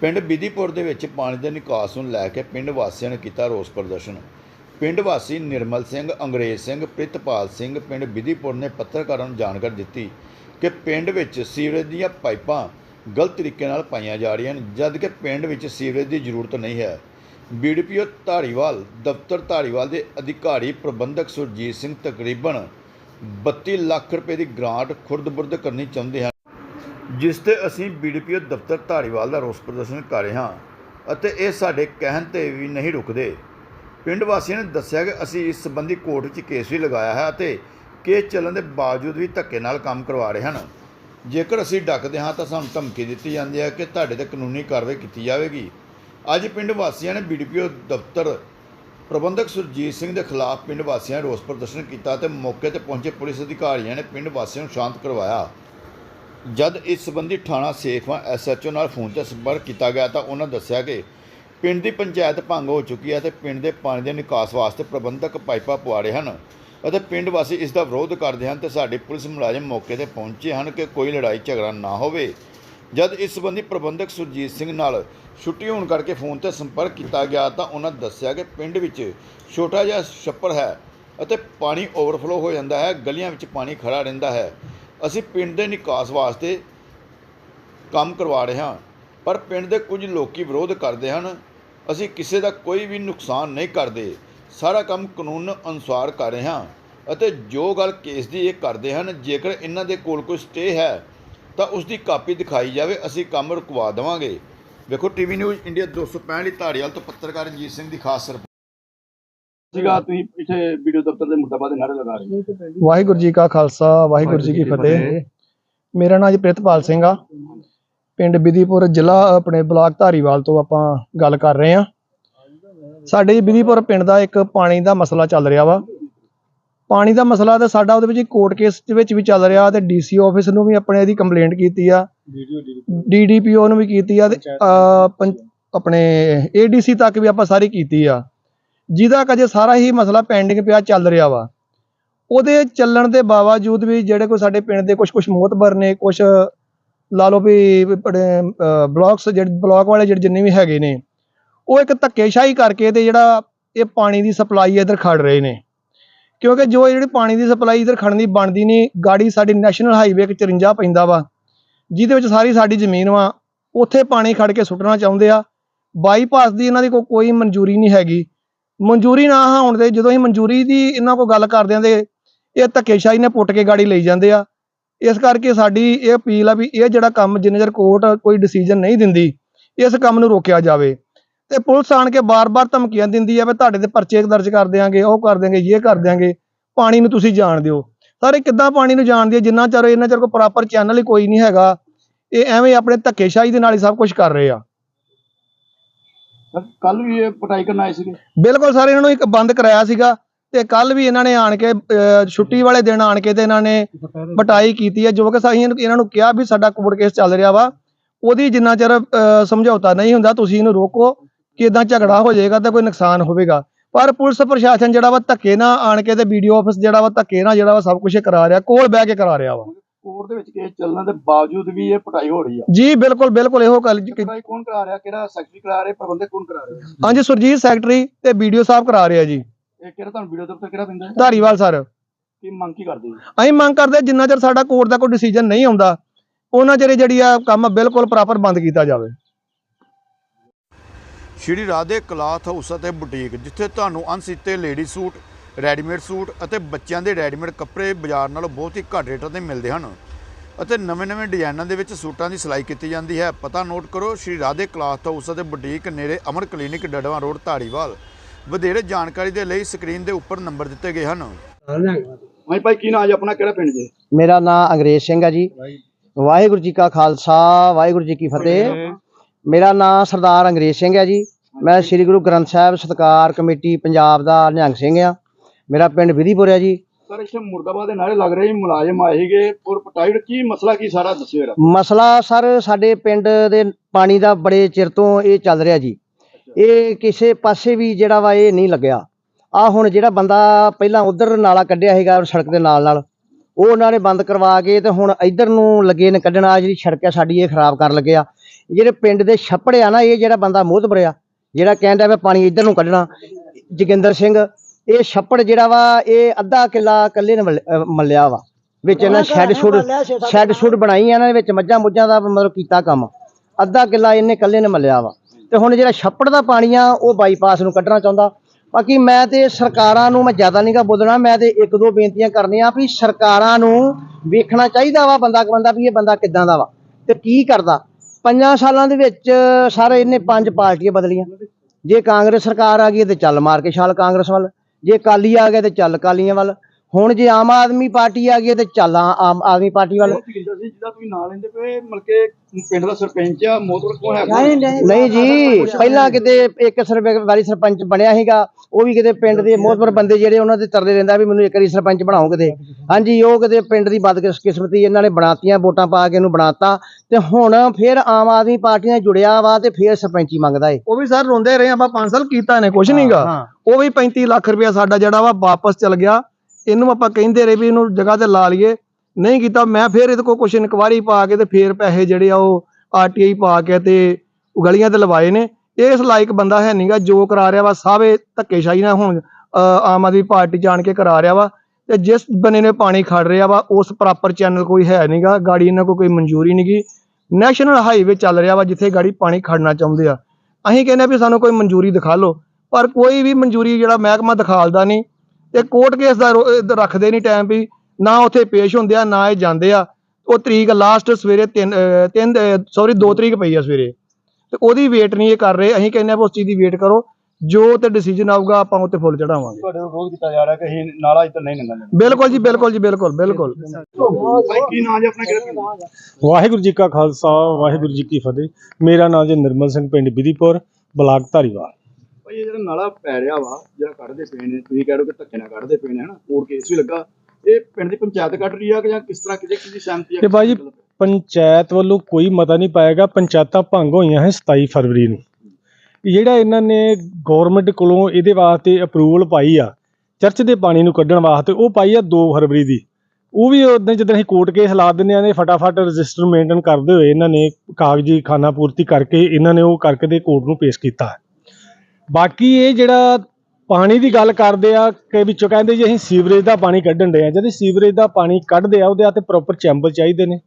ਪਿੰਡ ਬਿਧੀਪੁਰ ਦੇ ਵਿੱਚ ਪਾਣੀ ਦੇ ਨਿਕਾਸ ਨੂੰ ਲੈ ਕੇ ਪਿੰਡ ਵਾਸੀਆਂ ਨੇ ਕੀਤਾ ਰੋਸ ਪ੍ਰਦਰਸ਼ਨ। ਪਿੰਡ ਵਾਸੀ ਨਿਰਮਲ ਸਿੰਘ, ਅੰਗਰੇਜ਼ ਸਿੰਘ, ਪ੍ਰਿਤਪਾਲ ਸਿੰਘ, ਪਿੰਡ ਬਿਧੀਪੁਰ ਨੇ ਪੱਤਰਕਾਰਾਂ ਨੂੰ ਜਾਣਕਾਰੀ ਦਿੱਤੀ ਕਿ ਪਿੰਡ ਵਿੱਚ ਸੀਵਰੇਜ ਦੀਆਂ ਪਾਈਪਾਂ ਗਲਤ ਤਰੀਕੇ ਨਾਲ ਪਾਈਆਂ ਜਾ ਰਹੀਆਂ ਹਨ ਜਦ ਕਿ ਪਿੰਡ ਵਿੱਚ ਸੀਵਰੇਜ ਦੀ ਜ਼ਰੂਰਤ ਨਹੀਂ ਹੈ। ਬੀਡੀਪੀਓ ਧਾਰੀਵਾਲ, ਦਫ਼ਤਰ ਧਾਰੀਵਾਲ ਦੇ ਅਧਿਕਾਰੀ ਪ੍ਰਬੰਧਕ ਸੁਰਜੀਤ ਸਿੰਘ ਤਕਰੀਬਨ 32 ਲੱਖ ਰੁਪਏ ਦੀ ਗ੍ਰਾਂਟ ਖੁਰਦ-ਬੁਰਦ ਕਰਨੀ ਚਾਹੁੰਦੇ ਹਨ। ਜਿਸ ਤੇ ਅਸੀਂ ਬੀਡੀਪੀਓ ਦਫ਼ਤਰ ਧਾਰੀਵਾਲ ਦਾ ਰੋਸ ਪ੍ਰਦਰਸ਼ਨ ਕਰ ਰਹੇ ਹਾਂ ਅਤੇ ਇਹ ਸਾਡੇ ਕਹਿਣ ਤੇ ਵੀ ਨਹੀਂ ਰੁਕਦੇ। ਪਿੰਡ ਵਾਸੀਆਂ ਨੇ ਦੱਸਿਆ ਕਿ ਅਸੀਂ ਇਸ ਸੰਬੰਧੀ ਕੋਰਟ ਵਿੱਚ ਕੇਸ ਵੀ ਲਗਾਇਆ ਹੈ ਅਤੇ ਕੇਸ ਚੱਲਣ ਦੇ ਬਾਵਜੂਦ ਵੀ ਧੱਕੇ ਨਾਲ ਕੰਮ ਕਰਵਾ ਰਹੇ ਹਨ। ਜੇਕਰ ਅਸੀਂ ਡੱਕਦੇ ਹਾਂ ਤਾਂ ਸਾਨੂੰ ਧਮਕੀ ਦਿੱਤੀ ਜਾਂਦੀ ਹੈ ਕਿ ਤੁਹਾਡੇ ਤੇ ਕਾਨੂੰਨੀ ਕਾਰਵਾਈ ਕੀਤੀ ਜਾਵੇਗੀ। ਅੱਜ ਪਿੰਡ ਵਾਸੀਆਂ ਨੇ ਬੀਡੀਪੀਓ ਦਫ਼ਤਰ ਪ੍ਰਬੰਧਕ ਸੁਰਜੀਤ ਸਿੰਘ ਦੇ ਖਿਲਾਫ ਪਿੰਡ ਵਾਸੀਆਂ ਨੇ ਰੋਸ ਪ੍ਰਦਰਸ਼ਨ ਕੀਤਾ ਤੇ ਮੌਕੇ ਤੇ ਪਹੁੰਚੇ ਪੁਲਿਸ ਅਧਿਕਾਰੀਆਂ ਨੇ ਪਿੰਡ ਵਾਸੀਆਂ ਨੂੰ ਸ਼ਾਂਤ ਕਰਵਾਇਆ। ਜਦ ਇਸ ਸੰਬੰਧੀ ਥਾਣਾ ਸੇਖਵਾਂ ਐਸਐਚਓ ਨਾਲ ਫੋਨ ਤੇ ਸੰਪਰਕ ਕੀਤਾ ਗਿਆ ਤਾਂ ਉਹਨਾਂ ਦੱਸਿਆ ਕਿ ਪਿੰਡ ਦੀ ਪੰਚਾਇਤ ਭੰਗ ਹੋ ਚੁੱਕੀ ਹੈ ਤੇ ਪਿੰਡ ਦੇ ਪਾਣੀ ਦੇ ਨਿਕਾਸ ਵਾਸਤੇ ਪ੍ਰਬੰਧਕ ਪਾਈਪਾਂ ਪਵਾ ਰਹੇ ਹਨ ਅਤੇ ਪਿੰਡ ਵਾਸੀ ਇਸ ਦਾ ਵਿਰੋਧ ਕਰਦੇ ਹਨ ਤੇ ਸਾਡੇ ਪੁਲਿਸ ਮੁਲਾਜ਼ਮ ਮੌਕੇ ਤੇ ਪਹੁੰਚੇ ਹਨ ਕਿ ਕੋਈ ਲੜਾਈ ਝਗੜਾ ਨਾ ਹੋਵੇ। ਜਦ ਇਸ ਸੰਬੰਧੀ ਪ੍ਰਬੰਧਕ ਸੁਰਜੀਤ ਸਿੰਘ ਨਾਲ ਛੁੱਟੀ ਹੋਣ ਕਰਕੇ ਫੋਨ ਤੇ ਸੰਪਰਕ ਕੀਤਾ ਗਿਆ ਤਾਂ ਉਹਨਾਂ ਦੱਸਿਆ ਕਿ ਪਿੰਡ ਵਿੱਚ ਛੋਟਾ ਜਿਹਾ ਛੱਪੜ ਹੈ ਅਤੇ ਪਾਣੀ ਓਵਰਫਲੋ ਹੋ ਜਾਂਦਾ ਹੈ, ਗਲੀਆਂ ਵਿੱਚ ਪਾਣੀ ਖੜਾ ਰਹਿੰਦਾ ਹੈ। ਅਸੀਂ ਪਿੰਡ ਦੇ ਨਿਕਾਸ ਵਾਸਤੇ ਕੰਮ ਕਰਵਾ ਰਹੇ ਹਾਂ, ਪਰ ਪਿੰਡ ਦੇ ਕੁਝ ਲੋਕੀ ਵਿਰੋਧ ਕਰਦੇ ਹਨ। ਅਸੀਂ ਕਿਸੇ ਦਾ ਕੋਈ ਵੀ ਨੁਕਸਾਨ ਨਹੀਂ ਕਰਦੇ। ਸਾਰਾ ਕੰਮ ਕਾਨੂੰਨ ਅਨੁਸਾਰ ਕਰ ਰਹੇ ਹਾਂ ਅਤੇ ਜੋ ਗੱਲ ਕੇਸ ਦੀ ਇਹ ਕਰਦੇ ਹਨ, ਜੇਕਰ ਇਹਨਾਂ ਦੇ ਕੋਲ ਕੋਈ ਸਟੇ ਹੈ, ਤਾਂ ਉਸ ਦੀ ਕਾਪੀ ਦਿਖਾਈ ਜਾਵੇ, ਅਸੀਂ ਕੰਮ ਰੁਕਵਾ ਦੇਵਾਂਗੇ। ਵੇਖੋ ਟੀਵੀ ਨਿਊਜ਼ ਇੰਡੀਆ 265 ਧਾਰੀਵਾਲ ਤੋਂ ਪੱਤਰਕਾਰ ਰਣਜੀਤ ਸਿੰਘ ਦੀ ਖਾਸ ਸੀਗਾ ਤੁਸੀਂ ਇੱਥੇ ਵੀਡੀਓ ਦਫ਼ਤਰ ਦੇ ਮੁਰਦਾਬਾਦ ਦੇ ਨਾਰੇ ਲਗਾ ਰਹੇ ਹੋ। ਵਾਹਿਗੁਰੂ ਜੀ ਕਾ ਖਾਲਸਾ ਵਾਹਿਗੁਰੂ ਜੀ ਕੀ ਫਤਿਹ। ਮੇਰਾ ਨਾਮ ਜੀ ਪ੍ਰਿਤਪਾਲ ਸਿੰਘ ਆ। ਪਿੰਡ ਬਿਧੀਪੁਰ ਜ਼ਿਲ੍ਹਾ ਆਪਣੇ ਬਲਾਕ ਧਾਰੀਵਾਲ ਤੋਂ ਆਪਾਂ ਗੱਲ ਕਰ ਰਹੇ ਆ ਸਾਡੇ ਜੀ ਬਿਧੀਪੁਰ ਪਿੰਡ ਦਾ ਇੱਕ ਪਾਣੀ ਦਾ ਮਸਲਾ ਚੱਲ ਰਿਹਾ ਵਾ। ਪਾਣੀ ਦਾ ਮਸਲਾ ਤੇ ਸਾਡਾ ਉਹਦੇ ਵਿੱਚ ਕੋਰਟ ਕੇਸ ਦੇ ਵਿੱਚ ਵੀ ਚੱਲ ਰਿਹਾ ਤੇ ਡੀਸੀ ਆਫਿਸ ਨੂੰ ਵੀ ਆਪਣੇ ਇਹਦੀ ਕੰਪਲੇਂਟ ਕੀਤੀ ਆ। ਡੀਡੀਪੀਓ ਨੂੰ ਵੀ ਕੀਤੀ ਆ ਤੇ ਆਪਣੇ ਏਡੀਸੀ ਤੱਕ ਵੀ ਆਪਾਂ ਸਾਰੀ ਕੀਤੀ ਆ। ਜਿਹਦਾ ਕਜੇ ਸਾਰਾ ਹੀ ਮਸਲਾ ਪੈਂਡਿੰਗ ਪਿਆ ਚੱਲ ਰਿਹਾ ਵਾ। ਉਹਦੇ ਚੱਲਣ ਦੇ ਬਾਵਜੂਦ ਵੀ ਜਿਹੜੇ ਕੋਈ ਸਾਡੇ ਪਿੰਡ ਦੇ ਕੁਝ ਕੁਝ ਮੋਤਬਰ ਨੇ ਕੁਝ ਲਾ ਲਓ ਵੀ ਬਲਾਕਸ ਜਿਹੜੇ ਬਲਾਕ ਵਾਲੇ ਜਿਹੜੇ ਜਿੰਨੇ ਵੀ ਹੈਗੇ ਨੇ, ਉਹ ਇੱਕ ਧੱਕੇਸ਼ਾਹੀ ਕਰਕੇ ਤੇ ਜਿਹੜਾ ਇਹ ਪਾਣੀ ਦੀ ਸਪਲਾਈ ਇਧਰ ਖੜ ਰਹੇ ਨੇ। ਕਿਉਂਕਿ ਜੋ ਜਿਹੜੀ ਪਾਣੀ ਦੀ ਸਪਲਾਈ ਇਧਰ ਖੜਨ ਦੀ ਬਣਦੀ ਨਹੀਂ, ਗਾੜੀ ਸਾਡੀ ਨੈਸ਼ਨਲ ਹਾਈਵੇ 54 ਪੈਂਦਾ ਵਾ, ਜਿਹਦੇ ਵਿੱਚ ਸਾਰੀ ਸਾਡੀ ਜ਼ਮੀਨ ਵਾ, ਉੱਥੇ ਪਾਣੀ ਖੜ ਕੇ ਸੁੱਟਣਾ ਚਾਹੁੰਦੇ ਆ। ਬਾਈਪਾਸ ਦੀ ਇਹਨਾਂ ਦੀ ਕੋਈ ਕੋਈ ਮਨਜ਼ੂਰੀ ਨਹੀਂ ਹੈਗੀ। ਮਨਜ਼ੂਰੀ ਨਾ ਹੋਣ ਦੇ, ਜਦੋਂ ਅਸੀਂ ਮਨਜ਼ੂਰੀ ਦੀ ਇਹਨਾਂ ਕੋਲ ਗੱਲ ਕਰਦੇ ਆਂ ਤੇ ਇਹ ਧੱਕੇਸ਼ਾਹੀ ਨੇ ਪੁੱਟ ਕੇ ਗਾੜੀ ਲਈ ਜਾਂਦੇ ਆ। ਇਸ ਕਰਕੇ ਸਾਡੀ ਇਹ ਅਪੀਲ ਆ ਵੀ ਇਹ ਜਿਹੜਾ ਕੰਮ ਜਿੰਨੇ ਚਿਰ ਕੋਰਟ ਕੋਈ ਡਿਸੀਜਨ ਨਹੀਂ ਦਿੰਦੀ, ਇਸ ਕੰਮ ਨੂੰ ਰੋਕਿਆ ਜਾਵੇ। ਤੇ ਪੁਲਿਸ ਆਣ ਕੇ ਬਾਰ-ਬਾਰ ਧਮਕੀਆਂ ਦਿੰਦੀ ਆ ਵੀ ਤੁਹਾਡੇ ਤੇ ਪਰਚੇ ਦਰਜ ਕਰ ਦਿਆਂਗੇ, ਉਹ ਕਰ ਦਿਆਂਗੇ, ਇਹ ਕਰ ਦਿਆਂਗੇ, ਪਾਣੀ ਨੂੰ ਤੁਸੀਂ ਜਾਣ ਦਿਓ। ਸਾਰੇ ਕਿੱਦਾਂ ਪਾਣੀ ਨੂੰ ਜਾਣਦੇ ਆ ਜਿੰਨਾ ਚਿਰ ਇਹਨਾਂ ਚਿਰ ਕੋਈ ਪ੍ਰੋਪਰ ਚੈਨਲ ਹੀ ਕੋਈ ਨਹੀਂ ਹੈਗਾ, ਇਹ ਐਵੇਂ ਆਪਣੇ ਧੱਕੇਸ਼ਾਹੀ ਦੇ ਨਾਲ ਹੀ ਸਭ ਕੁਝ ਕਰ ਰਹੇ ਆ। ਕੱਲ ਵੀ ਇਹ ਪਟਾਈ ਕਰਨ ਆਏ ਸੀਗੇ। ਬਿਲਕੁਲ ਸਰ ਇਹਨਾਂ ਨੂੰ ਇੱਕ ਬੰਦ ਕਰਾਇਆ ਸੀਗਾ ਤੇ ਕੱਲ ਵੀ ਇਹਨਾਂ ਨੇ ਆਣ ਕੇ ਅਹ, ਛੁੱਟੀ ਵਾਲੇ ਦਿਨ ਆਣ ਕੇ ਤੇ ਇਹਨਾਂ ਨੇ ਬਟਾਈ ਕੀਤੀ ਹੈ। ਜੋ ਕਿ ਇਹਨੂੰ- ਇਹਨਾਂ ਨੂੰ ਕਿਹਾ ਵੀ ਸਾਡਾ ਕੋਰਟ ਕੇਸ ਚੱਲ ਰਿਹਾ ਵਾ। ਉਹਦੀ ਜਿੰਨਾ ਚਿਰ ਅਹ, ਸਮਝੌਤਾ ਨਹੀਂ ਹੁੰਦਾ ਤੁਸੀਂ ਇਹਨੂੰ ਰੋਕੋ ਕਿ ਇਦਾਂ ਝਗੜਾ ਹੋ ਜਾਏਗਾ ਤੇ ਕੋਈ ਨੁਕਸਾਨ ਹੋਵੇਗਾ। ਪਰ ਪੁਲਿਸ ਪ੍ਰਸ਼ਾਸਨ ਜਿਹੜਾ ਵਾ ਧੱਕੇ ਨਾਲ ਆਣ ਕੇ ਤੇ ਵੀਡੀਓ ਆਫਿਸ ਜਿਹੜਾ ਵਾ ਧੱਕੇ ਨਾਲ ਜਿਹੜਾ ਵਾ ਸਭ ਕੁਝ ਕਰਾ ਰਿਹਾ ਕੋਲ ਬਹਿ ਕੇ ਕਰਾ ਰਿਹਾ ਵਾ। ਕੋਰਟ ਦੇ ਵਿੱਚ ਕੇਸ ਚੱਲਣ ਦੇ ਬਾਵਜੂਦ ਵੀ ਇਹ ਪਟਾਈ ਹੋ ਰਹੀ ਆ। ਜੀ ਬਿਲਕੁਲ ਬਿਲਕੁਲ ਇਹੋ ਗੱਲ ਜੀ ਪਟਾਈ ਕੌਣ ਕਰਾ ਰਿਹਾ? ਕਿਹੜਾ ਸੈਕਟਰੀ ਕਰਾ ਰਿਹਾ? ਪ੍ਰਬੰਧਕ ਕੌਣ ਕਰਾ ਰਿਹਾ? ਹਾਂਜੀ ਸੁਰਜੀਤ ਸੈਕਟਰੀ ਤੇ ਵੀਡੀਓ ਸਾਹਿਬ ਕਰਾ ਰਿਹਾ ਜੀ। ਇਹ ਕਿਹੜਾ ਤੁਹਾਨੂੰ ਵੀਡੀਓ ਦਫ਼ਤਰ ਕਿਹੜਾ ਪੈਂਦਾ? ਧਾਰੀਵਾਲ ਸਰ। ਕੀ ਮੰਗ ਕੀ ਕਰਦੇ ਜੀ? ਅਸੀਂ ਮੰਗ ਕਰਦੇ ਜਿੰਨਾ ਚਿਰ ਸਾਡਾ ਕੋਰਟ ਦਾ ਕੋਈ ਡਿਸੀਜਨ ਨਹੀਂ ਆਉਂਦਾ ਉਹਨਾਂ ਚਿਰ ਜਿਹੜੀ ਆ ਕੰਮ ਬਿਲਕੁਲ ਪ੍ਰੋਪਰ ਬੰਦ ਕੀਤਾ ਜਾਵੇ। ਸ਼੍ਰੀ ਰਾਧੇ ਕਲਾਥ ਹਾਊਸ ਅਤੇ ਬੁਟੀਕ ਜਿੱਥੇ ਤੁਹਾਨੂੰ ਅਣਸੀਤੇ ਲੇਡੀ ਸੂਟ ਰੈਡੀਮੇਡ ਸੂਟ ਅਤੇ ਬੱਚਿਆਂ ਦੇ ਰੈਡੀਮੇਡ ਕੱਪੜੇ ਬਾਜ਼ਾਰ ਨਾਲੋਂ ਬਹੁਤ ਹੀ ਘੱਟ ਰੇਟਾਂ ਤੇ ਮਿਲਦੇ ਹਨ। ਅਤੇ ਨਵੇਂ-ਨਵੇਂ ਡਿਜ਼ਾਈਨਾਂ ਦੇ ਵਿੱਚ ਸੂਟਾਂ ਦੀ ਸਿਲਾਈ ਕੀਤੀ ਜਾਂਦੀ ਹੈ। ਪਤਾ ਨੋਟ ਕਰੋ ਸ਼੍ਰੀ ਰਾਧੇ ਕਲਾਥ ਹਾਊਸ ਅਤੇ ਬੁਟੀਕ ਨੇੜੇ ਅਮਰ ਕਲੀਨਿਕ ਡੜਵਾ ਰੋਡ ਧਾਰੀਵਾਲ। ਵਧੇਰੇ ਜਾਣਕਾਰੀ ਦੇ ਲਈ ਸਕਰੀਨ ਦੇ ਉੱਪਰ ਨੰਬਰ ਦਿੱਤੇ ਗਏ ਹਨ। ਹਾਂਜੀ ਭਾਈ ਕੀ ਨਾਮ ਜੀ? ਆਪਣਾ ਕਿਹੜਾ ਪਿੰਡ ਜੀ? ਮੇਰਾ ਨਾਮ ਅੰਗਰੇਜ਼ ਸਿੰਘ ਹੈ ਜੀ। ਵਾਹਿਗੁਰੂ ਜੀ ਕਾ ਖਾਲਸਾ ਵਾਹਿਗੁਰੂ ਜੀ ਕੀ ਫਤਿਹ। ਮੇਰਾ ਨਾਮ ਸਰਦਾਰ ਅੰਗਰੇਜ਼ ਸਿੰਘ ਹੈ ਜੀ। ਮੈਂ ਸ੍ਰੀ ਗੁਰੂ ਗ੍ਰੰਥ ਸਾਹਿਬ ਸਤਕਾਰ ਕਮੇਟੀ ਪੰਜਾਬ ਦਾ ਨਿਹੰਗ ਸਿੰਘ ਆ। ਮੇਰਾ ਪਿੰਡ ਵਿਧੀਪੁਰ ਹੈ ਜੀ। ਸਰ ਇੱਥੇ ਮੁਰਦਾਬਾਦ ਦੇ ਨਾਰੇ ਲੱਗ ਰਹੇ ਜੀ ਮੁਲਾਜ਼ਮ ਆਏ ਸੀਗੇ ਔਰ ਪਟਾਈ ਦਾ ਕੀ ਮਸਲਾ ਕੀ ਸਾਰਾ ਦੱਸਿਓ ਜਰਾ। ਮਸਲਾ ਸਰ ਸਾਡੇ ਪਿੰਡ ਦੇ ਪਾਣੀ ਦਾ ਬੜੇ ਚਿਰ ਤੋਂ ਇਹ ਚੱਲ ਰਿਹਾ ਜੀ। ਇਹ ਕਿਸੇ ਪਾਸੇ ਵੀ ਜਿਹੜਾ ਵਾ ਇਹ ਨਹੀਂ ਲੱਗਿਆ। ਆ ਹੁਣ ਜਿਹੜਾ ਬੰਦਾ ਪਹਿਲਾਂ ਉਧਰ ਨਾਲਾ ਕੱਢਿਆ ਹੈਗਾ ਸੜਕ ਦੇ ਨਾਲ ਨਾਲ ਉਹ ਉਹਨਾਂ ਨੇ ਬੰਦ ਕਰਵਾ ਕੇ ਤੇ ਹੁਣ ਇੱਧਰ ਨੂੰ ਲੱਗੇ ਨੇ ਕੱਢਣਾ। ਜਿਹੜੀ ਸੜਕ ਹੈ ਸਾਡੀ ਇਹ ਖਰਾਬ ਕਰਨ ਲੱਗੇ ਆ। ਜਿਹੜੇ ਪਿੰਡ ਦੇ ਛੱਪੜ ਆ ਨਾ ਇਹ ਜਿਹੜਾ ਬੰਦਾ ਮੋਹਤਬਰ ਆ ਜਿਹੜਾ ਕਹਿੰਦਾ ਵੀ ਪਾਣੀ ਇੱਧਰ ਨੂੰ ਕੱਢਣਾ। ਜੋਗਿੰਦਰ ਸਿੰਘ ਇਹ ਛੱਪੜ ਜਿਹੜਾ ਵਾ ਇਹ ਅੱਧਾ ਕਿੱਲਾ ਕੱਲੇ ਨੇ ਮੱਲ- ਅਹ ਮੱਲਿਆ ਵਾ। ਵਿੱਚ ਇਹਨਾਂ ਸ਼ੈੱਡ ਸ਼ੁੱਡ ਸ਼ੈੱਡ ਸ਼ੁੱਡ ਬਣਾਈ ਆ ਇਹਨਾਂ ਦੇ ਵਿੱਚ ਮੱਝਾਂ ਮੁੱਝਾਂ ਦਾ ਮਤਲਬ ਕੀਤਾ ਕੰਮ। ਅੱਧਾ ਕਿੱਲਾ ਇਹਨੇ ਕੱਲੇ ਨੇ ਮੱਲਿਆ ਵਾ। ਤੇ ਹੁਣ ਜਿਹੜਾ ਛੱਪੜ ਦਾ ਪਾਣੀ ਆ ਉਹ ਬਾਈਪਾਸ ਨੂੰ ਕੱਢਣਾ ਚਾਹੁੰਦਾ। ਬਾਕੀ ਮੈਂ ਤੇ ਸਰਕਾਰਾਂ ਨੂੰ ਮੈਂ ਜ਼ਿਆਦਾ ਨਹੀਂਗਾ ਬੋਲਣਾ ਮੈਂ ਤੇ ਇੱਕ ਦੋ ਬੇਨਤੀਆਂ ਕਰਨੀਆਂ ਵੀ ਸਰਕਾਰਾਂ ਨੂੰ ਵੇਖਣਾ ਚਾਹੀਦਾ ਵਾ ਬੰਦਾ ਬੰਦਾ ਵੀ ਇਹ ਬੰਦਾ ਕਿੱਦਾਂ ਦਾ ਵਾ। ਤੇ ਕੀ ਕਰਦਾ? ਪੰਜਾਂ ਸਾਲਾਂ ਦੇ ਵਿੱਚ ਸਾਰੇ ਇਹਨੇ ਪੰਜ ਪਾਰਟੀਆਂ ਬਦਲੀਆਂ। ਜੇ ਕਾਂਗਰਸ ਸਰਕਾਰ ਆ ਗਈ ਤੇ ਚੱਲ ਮਾਰ ਕੇ ਛਾਲ ਕਾਂਗਰਸ ਵੱਲ। ਜੇ ਅਕਾਲੀ ਆ ਗਿਆ ਤੇ ਚੱਲ ਅਕਾਲੀਆਂ ਵੱਲ। ਹੁਣ ਜੇ ਆਮ ਆਦਮੀ ਪਾਰਟੀ ਆ ਗਈ ਤੇ ਚੱਲ ਆ- ਆਮ ਆਦਮੀ ਪਾਰਟੀ ਵੱਲ ਉਹ ਤਕਰੀਰ ਸੀ ਜਿਹਦਾ ਤੁਸੀਂ ਨਾਂ ਲੈਂਦੇ ਪਏ ਮਤਲਬ ਕਿ ਪਿੰਡ ਦਾ ਸਰਪੰਚ ਆ ਮੋਤਬਰ ਕੋ ਹੈ? ਨਹੀਂ ਜੀ ਪਹਿਲਾਂ ਕਿਤੇ ਇੱਕ ਸਰਵੇ ਵਾਰੀ ਸਰਪੰਚ ਬਣਿਆ ਸੀਗਾ ਉਹ ਵੀ ਕਿਤੇ ਪਿੰਡ ਦੇ ਮੋਹਤਬਰ ਬੰਦੇ ਜਿਹੜੇ ਉਹਨਾਂ ਦੇ ਤਰਲੇ ਰਹਿੰਦਾ ਵੀ ਮੈਨੂੰ ਇੱਕ ਵਾਰੀ ਸਰਪੰਚ ਬਣਾਓ ਕਿਤੇ। ਹਾਂਜੀ ਉਹ ਕਿਤੇ ਪਿੰਡ ਦੀ ਬਦਕਿਸਮਤੀ ਇਹਨਾਂ ਨੇ ਬਣਾਤੀਆਂ ਵੋਟਾਂ ਪਾ ਕੇ ਇਹਨੂੰ ਬਣਾਤਾ। ਤੇ ਹੁਣ ਫਿਰ ਆਮ ਆਦਮੀ ਪਾਰਟੀ ਨਾਲ ਜੁੜਿਆ ਵਾ ਤੇ ਫਿਰ ਸਰਪੰਚੀ ਮੰਗਦਾ ਏ। ਉਹ ਵੀ ਸਰ ਰੋਂਦੇ ਰਹੇ ਆਪਾਂ 5 ਸਾਲ ਕੀਤਾ ਨੇ ਕੁਝ ਨਹੀਂਗਾ ਹਾਂ। ਉਹ ਵੀ 35 ਲੱਖ ਰੁਪਇਆ ਸਾਡਾ ਜਿਹੜਾ ਵਾ ਵਾਪਸ ਚਲ ਗਿਆ। ਇਹਨੂੰ ਆਪਾਂ ਕਹਿੰਦੇ ਰਹੇ ਵੀ ਇਹਨੂੰ ਜਗ੍ਹਾ ਤੇ ਲਾ ਲਈਏ। ਨਹੀਂ ਕੀਤਾ, ਮੈਂ ਫਿਰ ਇਹਦੇ ਕੋਲ ਕੁਛ ਇਨਕੁਆਰੀ ਪਾ ਕੇ ਤੇ ਫਿਰ ਪੈਸੇ ਜਿਹੜੇ ਆ ਉਹ ਆਰਟੀਆਈ ਪਾ ਕੇ ਤੇ ਗਲੀਆਂ ਤੇ ਲਵਾਏ ਨੇ। ਇਸ ਲਾਇਕ ਬੰਦਾ ਹੈ ਨਹੀਂਗਾ ਜੋ ਕਰਾ ਰਿਹਾ ਵਾ ਸਾਵੇ ਧੱਕੇਸ਼ਾਹੀ ਨਾਲ ਹੁਣ ਆਮ ਆਦਮੀ ਪਾਰਟੀ ਜਾਣ ਕੇ ਕਰਾ ਰਿਹਾ ਵਾ। ਤੇ ਜਿਸ ਬੰਨੇ ਨੇ ਪਾਣੀ ਖੜ ਰਿਹਾ ਵਾ, ਉਸ ਪ੍ਰੋਪਰ ਚੈਨਲ ਕੋਈ ਹੈ ਨਹੀਂਗਾ ਗਾੜੀ ਇਹਨਾਂ ਕੋਲ ਕੋਈ ਮਨਜ਼ੂਰੀ ਨਹੀਂਗੀ ਨੈਸ਼ਨਲ ਹਾਈਵੇ ਚੱਲ ਰਿਹਾ ਵਾ, ਜਿੱਥੇ ਗਾੜੀ ਪਾਣੀ ਖੜਨਾ ਚਾਹੁੰਦੇ ਆ। ਅਸੀਂ ਕਹਿੰਦੇ ਵੀ ਸਾਨੂੰ ਕੋਈ ਮਨਜ਼ੂਰੀ ਦਿਖਾ ਲਓ, ਪਰ ਕੋਈ ਵੀ ਮਨਜ਼ੂਰੀ ਜਿਹੜਾ ਮਹਿਕਮਾ ਦਿਖਾਲਦਾ ਨਹੀਂ। ਤੇ ਕੋਰਟ ਕੇਸ ਦਾ ਰੱਖਦੇ ਨਹੀਂ ਟਾਈਮ ਵੀ ਨਾ ਉੱਥੇ ਪੇਸ਼ ਹੁੰਦੇ ਆ ਨਾ ਇਹ ਜਾਂਦੇ ਆ। ਉਹ ਤਰੀਕ ਲਾਸਟ ਸਵੇਰੇ 3 3 ਸੌਰੀ 2 ਤਰੀਕ ਪਈ ਆ ਸਵੇਰੇ। ਤੇ ਉਹਦੀ ਵੇਟ ਨਹੀਂ ਇਹ ਕਰ ਰਹੇ। ਅਸੀਂ ਕਹਿੰਦੇ ਆ ਉਸ ਚੀਜ਼ ਦੀ ਵੇਟ ਕਰੋ। ਜੋ ਤੇ ਡਿਸੀਜਨ ਆਊਗਾ ਆਪਾਂ ਉੱਤੇ ਫੁੱਲ ਚੜਾਵਾਂਗੇ। ਤੁਹਾਡੇ ਨੂੰ ਵਿਰੋਧ ਕੀਤਾ ਜਾ ਰਿਹਾ ਕਿ ਅਸੀਂ ਨਾਲਾ ਇੱਧਰ ਨਹੀਂ ਲੰਘਣ ਬਿਲਕੁਲ ਜੀ ਬਿਲਕੁਲ ਜੀ ਬਿਲਕੁਲ ਬਿਲਕੁਲ। ਭਾਈ ਕੀ ਨਾਂ ਜੀ ਆਪਣਾ ਕਿਹੜਾ ਪਿੰਡ? ਵਾਹਿਗੁਰੂ ਜੀ ਕਾ ਖਾਲਸਾ ਵਾਹਿਗੁਰੂ ਜੀ ਕੀ ਫਤਿਹ। ਮੇਰਾ ਨਾਮ ਜੀ ਨਿਰਮਲ ਸਿੰਘ ਪਿੰਡ ਬਿਧੀਪੁਰ ਬਲਾਕ ਧਾਰੀਵਾਲ। ਭਾਈ ਇਹ ਜਿਹੜਾ ਨਾਲਾ ਪੈ ਰਿਹਾ ਵਾ ਜਿਹੜਾ ਕੱਢਦੇ ਪਏ ਨੇ ਤੁਸੀਂ ਕਹਿ ਰਹੇ ਹੋ ਕਿ ਧੱਕੇ ਨਾਲ ਕੱਢਦੇ ਪਏ ਨੇ ਹਨਾ? ਕੋਰਟ ਕੇਸ ਵੀ ਲੱਗਾ। ਇਹ ਪਿੰਡ ਦੀ ਪੰਚਾਇਤ ਕੱਢ ਰਹੀ ਆ ਕਿ ਜਾਂ ਕਿਸ ਤਰ੍ਹਾਂ ਕਿਹਦੇ ਕਿਹਦੀ ਸਹਿਮਤੀ ਆ ਤੇ ਜੀ ਪੰਚਾਇਤ ਵੱਲੋਂ ਕੋਈ ਮਤਾ ਨਹੀਂ ਪਾਏਗਾ। ਪੰਚਾਇਤਾਂ ਭੰਗ ਹੋਈਆਂ ਹੈ 27 ਫਰਵਰੀ ਨੂੰ। ਜਿਹੜਾ ਇਹਨਾਂ ਨੇ ਗਵਰਨਮੈਂਟ ਕੋਲੋਂ ਇਹਦੇ ਵਾਸਤੇ ਅਪਰੂਵਲ ਪਾਈ ਆ ਚਰਚ ਦੇ ਪਾਣੀ ਨੂੰ ਕੱਢਣ ਵਾਸਤੇ ਉਹ ਪਾਈ ਆ 2 ਫਰਵਰੀ ਦੀ। ਉਹ ਵੀ ਉਦੋਂ ਜਦੋਂ ਅਸੀਂ ਕੋਰਟ ਕੇਸ ਲਾ ਦਿੰਦੇ ਆ ਨੇ ਫਟਾਫਟ ਰਜਿਸਟਰ ਮੇਨਟੇਨ ਕਰਦੇ ਹੋਏ ਇਹਨਾਂ ਨੇ ਕਾਗਜ਼ੀ ਖਾਨਾ ਪੂਰਤੀ ਕਰਕੇ ਇਹਨਾਂ ਨੇ ਉਹ ਕਰਕੇ ਤੇ ਕੋਰਟ ਨੂੰ ਪੇਸ਼ ਕੀਤਾ। ਬਾਕੀ ਇਹ ਜਿਹੜਾ ਪਾਣੀ ਦੀ ਗੱਲ ਕਰਦੇ ਆ, ਕਿ ਵਿੱਚੋਂ ਕਹਿੰਦੇ ਜੀ ਅਸੀਂ ਸੀਵਰੇਜ ਦਾ ਪਾਣੀ ਕੱਢਣ ਦੇ ਆ। ਜਦੋਂ ਸੀਵਰੇਜ ਦਾ ਪਾਣੀ ਕੱਢਦੇ ਆ, ਉਹਦੇ ਆ ਤੇ ਪ੍ਰੋਪਰ ਚੈਂਬਰ ਚਾਹੀਦੇ ਨੇ।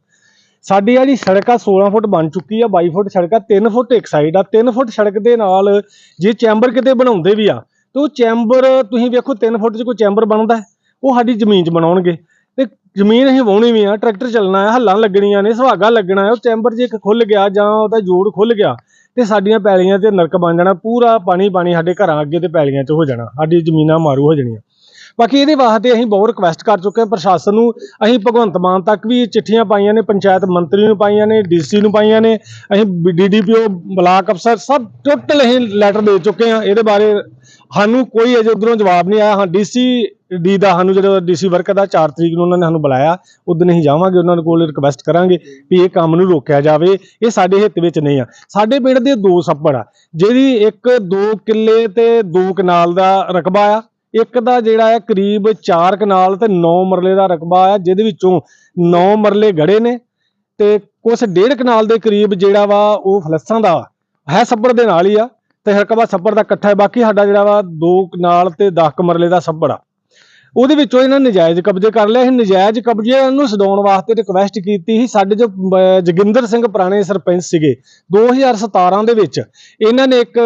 ਸਾਡੀ ਜਿਹੜੀ ਸੜਕ ਆ 16 ਫੁੱਟ ਬਣ ਚੁੱਕੀ ਆ 22 ਫੁੱਟ ਸੜਕ ਆ 3 ਫੁੱਟ ਇੱਕ ਸਾਈਡ ਆ। 3 ਫੁੱਟ ਸੜਕ ਦੇ ਨਾਲ ਜੇ ਚੈਂਬਰ ਕਿਤੇ ਬਣਾਉਂਦੇ ਵੀ ਆ, ਤੇ ਉਹ ਚੈਂਬਰ ਤੁਸੀਂ ਵੇਖੋ 3 ਫੁੱਟ 'ਚ ਕੋਈ ਚੈਂਬਰ ਬਣਦਾ ਉਹ ਸਾਡੀ ਜ਼ਮੀਨ 'ਚ ਬਣਾਉਣਗੇ। ਤੇ ਜ਼ਮੀਨ ਅਸੀਂ ਵਾਹੁਣੀ ਵੀ ਆ, ਟਰੈਕਟਰ ਚੱਲਣਾ ਆ ਹੱਲਾਂ ਲੱਗਣੀਆਂ ਨੇ, ਸੁਹਾਗਾ ਲੱਗਣਾ ਆ ਉਹ ਚੈਂਬਰ ਜੇ ਇੱਕ ਖੁੱਲ ਗਿਆ ਜਾਂ ਉਹਦਾ ਜੋੜ ਖੁੱਲ ਗਿਆ ਤੇ ਸਾਡੀਆਂ ਪੈਲੀਆਂ ਤੇ ਨਰਕ ਬਣ ਜਾਣਾ, ਪੂਰਾ ਪਾਣੀ ਪਾਣੀ ਸਾਡੇ ਘਰਾਂ ਅੱਗੇ ਤੇ ਪੈਲੀਆਂ 'ਚ ਹੋ ਜਾਣਾ, ਸਾਡੀ ਜ਼ਮੀਨਾਂ ਮਾਰੂ ਹੋ ਜਾਣੀਆਂ। ਬਾਕੀ ਇਹਦੇ ਵਾਸਤੇ ਅਸੀਂ ਬਹੁਤ ਰਿਕਵੈਸਟ ਕਰ ਚੁੱਕੇ ਹਾਂ, ਪ੍ਰਸ਼ਾਸਨ ਨੂੰ ਅਸੀਂ ਭਗਵੰਤ ਮਾਨ ਤੱਕ ਵੀ ਚਿੱਠੀਆਂ ਪਾਈਆਂ ਨੇ, ਪੰਚਾਇਤ ਮੰਤਰੀ ਨੂੰ ਪਾਈਆਂ ਨੇ, ਡੀਸੀ ਨੂੰ ਪਾਈਆਂ ਨੇ, ਅਸੀਂ ਡੀਡੀਪੀਓ ਬਲਾਕ ਅਫਸਰ ਸਭ ਟੋਟਲ ਅਸੀਂ ਲੈਟਰ ਦੇ ਚੁੱਕੇ ਹਾਂ, ਇਹਦੇ ਬਾਰੇ ਸਾਨੂੰ ਕੋਈ ਅਜੇ ਉਧਰੋਂ ਜਵਾਬ ਨਹੀਂ ਆਇਆ। ਹਾਂ ਡੀਸੀ ਡੀ ਦਾ ਸਾਨੂੰ ਜਿਹੜਾ ਡੀਸੀ ਵਰਕਰ ਦਾ 4 ਤਰੀਕ ਨੂੰ ਉਹਨਾਂ ਨੇ ਸਾਨੂੰ ਬੁਲਾਇਆ। ਉਦੋਂ ਅਸੀਂ ਜਾਵਾਂਗੇ, ਉਹਨਾਂ ਕੋਲ ਰਿਕਵੈਸਟ ਕਰਾਂਗੇ ਵੀ ਇਹ ਕੰਮ ਨੂੰ ਰੋਕਿਆ ਜਾਵੇ। ਇਹ ਸਾਡੇ ਹਿੱਤ ਵਿੱਚ ਨਹੀਂ ਆ। ਸਾਡੇ ਪਿੰਡ ਦੇ ਦੋ ਸੱਪੜ ਆ ਜਿਹਦੀ ਇੱਕ 2 ਕਿੱਲੇ ਤੇ 2 ਕਨਾਲ ਦਾ ਰਕਬਾ ਆ, ਇੱਕ ਦਾ ਜਿਹੜਾ ਹੈ ਕਰੀਬ 4 ਕਨਾਲ ਤੇ 9 ਮਰਲੇ ਦਾ ਰਕਬਾ ਆ, ਜਿਹਦੇ ਵਿੱਚੋਂ 9 ਮਰਲੇ ਗੜੇ ਨੇ ਤੇ ਕੁਛ ਡੇਢ ਕਨਾਲ ਦੇ ਕਰੀਬ ਜਿਹੜਾ ਵਾ ਉਹ ਫਲਸਾਂ ਦਾ ਹੈ ਸੱਬਰ ਦੇ ਨਾਲ ਹੀ ਆ। ਤੇ ਰਕਬਾ ਸੱਪੜ ਦਾ ਇਕੱਠਾ ਹੈ। ਬਾਕੀ ਸਾਡਾ ਜਿਹੜਾ ਵਾ ਦੋ ਕਨਾਲ ਤੇ 10 ਕਮਰਲੇ ਦਾ ਸੱਪੜ ਆ। ਉਹਦੇ ਵਿੱਚੋਂ ਇਹਨਾਂ ਨਜਾਇਜ਼ ਕਬਜ਼ੇ ਕਰ ਲਏ। ਇਹ ਨਜਾਇਜ਼ ਕਬਜ਼ੇ ਨੂੰ ਛਡਾਉਣ ਵਾਸਤੇ ਰਿਕਵੈਸਟ ਕੀਤੀ ਸੀ। ਸਾਡੇ ਜੋ ਅਹ, ਜੋਗਿੰਦਰ ਸਿੰਘ ਪੁਰਾਣੇ ਸਰਪੰਚ ਸੀਗੇ 2017 ਦੇ ਵਿੱਚ ਇਹਨਾਂ ਨੇ ਇੱਕ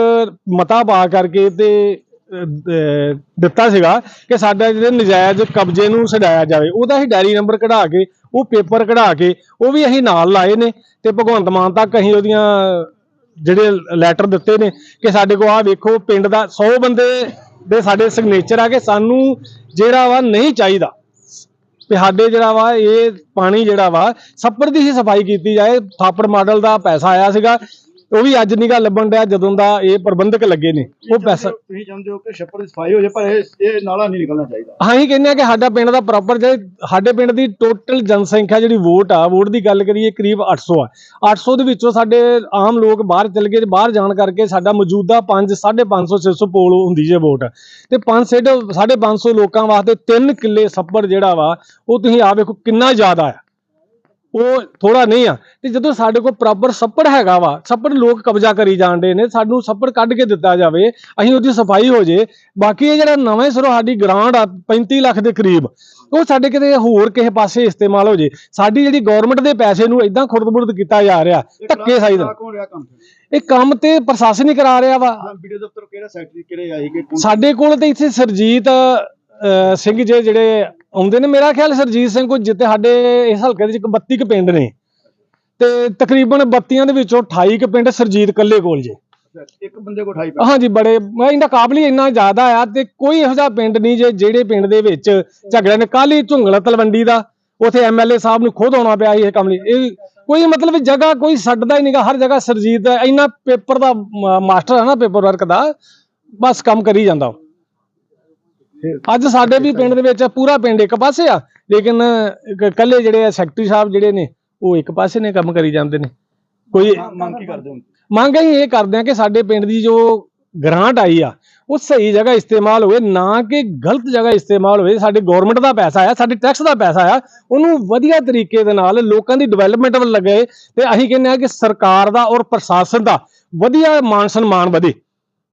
ਮਤਾ ਪਾ ਕਰਕੇ ਤੇ ਦਿੱਤਾ ਸੀਗਾ ਕਿ ਸਾਡਾ ਜਿਹੜੇ ਨਜਾਇਜ਼ ਕਬਜ਼ੇ ਨੂੰ ਛਡਾਇਆ ਜਾਵੇ। ਉਹਦਾ ਹੀ ਡਾਇਰੀ ਨੰਬਰ ਕਢਾ ਕੇ ਉਹ ਪੇਪਰ ਕਢਾ ਕੇ ਉਹ ਵੀ ਅਸੀਂ ਨਾਲ ਲਾਏ ਨੇ ਤੇ ਭਗਵੰਤ ਮਾਨ ਤੱਕ ਅਸੀਂ ਉਹਦੀਆਂ ਜਿਹੜੇ ਲੈਟਰ ਦਿੱਤੇ ਨੇ ਕਿ ਸਾਡੇ ਕੋਲ ਆ ਵੇਖੋ, ਪਿੰਡ ਦਾ 100 ਬੰਦੇ ਦੇ ਸਾਡੇ ਸਿਗਨੇਚਰ ਆ ਕਿ ਸਾਨੂੰ ਜਿਹੜਾ ਵਾ ਨਹੀਂ ਚਾਹੀਦਾ। ਤੇ ਸਾਡੇ ਜਿਹੜਾ ਵਾ, ਇਹ ਪਾਣੀ ਜਿਹੜਾ ਵਾ ਛੱਪੜ ਦੀ ਹੀ ਸਫ਼ਾਈ ਕੀਤੀ ਜਾਏ। ਥਾਪੜ ਮਾਡਲ ਦਾ ਪੈਸਾ ਆਇਆ ਸੀਗਾ। ਉਹ ਵੀ ਅੱਜ ਨਿਗਾ ਲੱਭਣ ਡਿਆ ਜਦੋਂ ਦਾ ਇਹ ਪ੍ਰਬੰਧਕ ਲੱਗੇ ਨੇ ਉਹ ਪੈਸਾ ਤੁਸੀਂ ਚਾਹੁੰਦੇ ਹੋ ਕਿ ਛੱਪੜ ਦੀ ਸਫ਼ਾਈ ਹੋ ਜਾਏ ਪਰ ਇਹ ਇਹ ਨਾਲਾ ਨਹੀਂ ਨਿਕਲਣਾ ਚਾਹੀਦਾ। ਅਸੀਂ ਕਹਿੰਦੇ ਆ ਕਿ ਸਾਡਾ ਪਿੰਡ ਦਾ ਪ੍ਰੋਪਰ ਜਿਹੜੇ ਸਾਡੇ ਪਿੰਡ ਦੀ ਟੋਟਲ ਜਨਸੰਖਿਆ ਜਿਹੜੀ ਵੋਟ ਆ ਵੋਟ ਦੀ ਗੱਲ ਕਰੀਏ ਕਰੀਬ 800 ਆ। 800 ਦੇ ਵਿੱਚੋਂ ਸਾਡੇ ਆਮ ਲੋਕ ਬਾਹਰ ਚਲ ਗਏ ਬਾਹਰ ਜਾਣ ਕਰਕੇ ਸਾਡਾ ਮੌਜੂਦਾ 5 550 600 ਪੋਲ ਹੁੰਦੀ ਜੇ ਵੋਟ ਤੇ 5 ਸਾਢੇ 500 ਲੋਕਾਂ ਵਾਸਤੇ 3 ਕਿੱਲੇ ਸੱਪੜ ਜਿਹੜਾ ਵਾ ਉਹ ਤੁਸੀਂ ਆ ਵੇਖੋ ਕਿੰਨਾ ਜ਼ਿਆਦਾ ਆ। ਉਹ ਥੋੜਾ ਨਹੀਂ ਆ। ਤੇ ਜਦੋਂ ਸਾਡੇ ਕੋਲ ਪ੍ਰੋਪਰ ਛੱਪੜ ਹੈਗਾ ਵਾ ਛੱਪੜ ਲੋਕ ਕਬਜ਼ਾ ਕਰੀ ਜਾਂਦੇ ਨੇ ਸਾਨੂੰ ਛੱਪੜ ਕੱਢ ਕੇ ਦਿੱਤਾ ਜਾਵੇ ਅਸੀਂ ਉਹਦੀ ਸਫ਼ਾਈ ਹੋ ਜੇ। ਬਾਕੀ ਇਹ ਜਿਹੜਾ ਨਵੇਂ ਸਿਰੋਂ ਸਾਡੀ ਗ੍ਰਾਂਟ ਆ 35 ਲੱਖ ਦੇ ਕਰੀਬ ਉਹ ਸਾਡੇ ਕਿਤੇ ਹੋਰ ਕਿਸੇ ਪਾਸੇ ਇਸਤੇਮਾਲ ਹੋ ਜੇ। ਸਾਡੀ ਜਿਹੜੀ ਗਵਰਨਮੈਂਟ ਦੇ ਪੈਸੇ ਨੂੰ ਇਦਾਂ ਖੁਰਦ-ਬੁਰਦ ਕੀਤਾ ਜਾ ਰਿਹਾ ਧੱਕੇ ਸਾਈ ਦਾ। ਇਹ ਕੰਮ ਤੇ ਪ੍ਰਸ਼ਾਸਨ ਹੀ ਕਰਾ ਰਿਹਾ ਵਾ। ਵੀਡੀਓ ਦਫ਼ਤਰ ਕਿਹੜਾ ਸੈਕਟਰੀ ਕਿਹੜੇ ਆਈ ਕਿ ਕੌਣ- ਸਾਡੇ ਕੋਲ ਤੇ ਇੱਥੇ ਸਰਜੀਤ ਸਿੰਘ ਜੇ ਜਿਹੜੇ ਆਉਂਦੇ ਨੇ। ਮੇਰਾ ਖਿਆਲ ਸਰਜੀਤ ਸਿੰਘ ਕੋਲ ਜਿੱਤੇ ਸਾਡੇ ਇਸ ਹਲਕੇ ਦੇ ਵਿੱਚ 32 ਕੁ ਪਿੰਡ ਨੇ। ਤੇ ਤਕਰੀਬਨ 32 ਦੇ ਵਿੱਚੋਂ 28 ਕੁ ਪਿੰਡ ਸਰਜੀਤ ਕੱਲੇ ਕੋਲ ਜੇ। ਇੱਕ ਬੰਦੇ ਕੋ 28 ਹਾਂਜੀ ਬੜੇ ਇਹਦਾ ਕਾਬਲੀ ਇੰਨਾ ਜ਼ਿਆਦਾ ਆ ਤੇ ਕੋਈ ਇਹੋ ਜਿਹਾ ਪਿੰਡ ਨਹੀਂ ਜੇ ਜਿਹੜੇ ਪਿੰਡ ਦੇ ਵਿੱਚ ਝਗੜਾ ਨੇ। ਕੱਲ ਝੁੰਗਲਾ ਤਲਵੰਡੀ ਦਾ ਉਥੇ ਐਮਐਲਏ ਸਾਹਿਬ ਨੂੰ ਖੁਦ ਆਉਣਾ ਪਿਆ ਇਹ ਕੰਮ ਲਈ। ਇਹ ਕੋਈ ਮਤਲਬ ਜਗ੍ਹਾ ਕੋਈ ਛੱਡਦਾ ਹੀ ਨਹੀਂਗਾ। ਹਰ ਜਗ੍ਹਾ ਸਰਜੀਤ ਦਾ ਇੰਨਾ ਪੇਪਰ ਦਾ ਮਾਸਟਰ ਹੈ ਨਾ ਪੇਪਰ ਵਰਕ ਦਾ ਬਸ ਕੰਮ ਕਰੀ ਜਾਂਦਾ। ਅੱਜ ਸਾਡੇ ਵੀ ਪਿੰਡ ਦੇ ਵਿੱਚ ਪੂਰਾ ਪਿੰਡ ਇੱਕ ਪਾਸੇ ਆ ਲੇਕਿਨ ਕੱਲੇ ਜਿਹੜੇ ਆ ਸੈਕਟਰੀ ਸਾਹਿਬ ਜਿਹੜੇ ਨੇ ਉਹ ਇੱਕ ਪਾਸੇ ਨੇ ਕੰਮ ਕਰੀ ਜਾਂਦੇ ਨੇ। ਕੋਈ ਮੰਗ ਕੀ ਕਰਦੇ ਹੋ? ਮੰਗ ਇਹ ਕਰਦੇ ਆ ਕਿ ਸਾਡੇ ਪਿੰਡ ਦੀ ਜੋ ਗ੍ਰਾਂਟ ਆਈ ਆ ਉਹ ਸਹੀ ਜਗ੍ਹਾ ਇਸਤੇਮਾਲ ਹੋਵੇ ਨਾ ਕਿ ਗਲਤ ਜਗ੍ਹਾ ਇਸਤੇਮਾਲ ਹੋਵੇ। ਸਾਡੇ ਗਵਰਨਮੈਂਟ ਦਾ ਪੈਸਾ ਆ ਸਾਡੇ ਟੈਕਸ ਦਾ ਪੈਸਾ ਆ ਉਹਨੂੰ ਵਧੀਆ ਤਰੀਕੇ ਦੇ ਨਾਲ ਲੋਕਾਂ ਦੀ ਡਿਵੈਲਪਮੈਂਟ ਵੱਲ ਲੱਗੇ ਤੇ ਅਸੀਂ ਕਹਿੰਦੇ ਆ ਕਿ ਸਰਕਾਰ ਦਾ ਔਰ ਪ੍ਰਸ਼ਾਸਨ ਦਾ ਵਧੀਆ ਮਾਨ ਸਨਮਾਨ ਵਧੇ।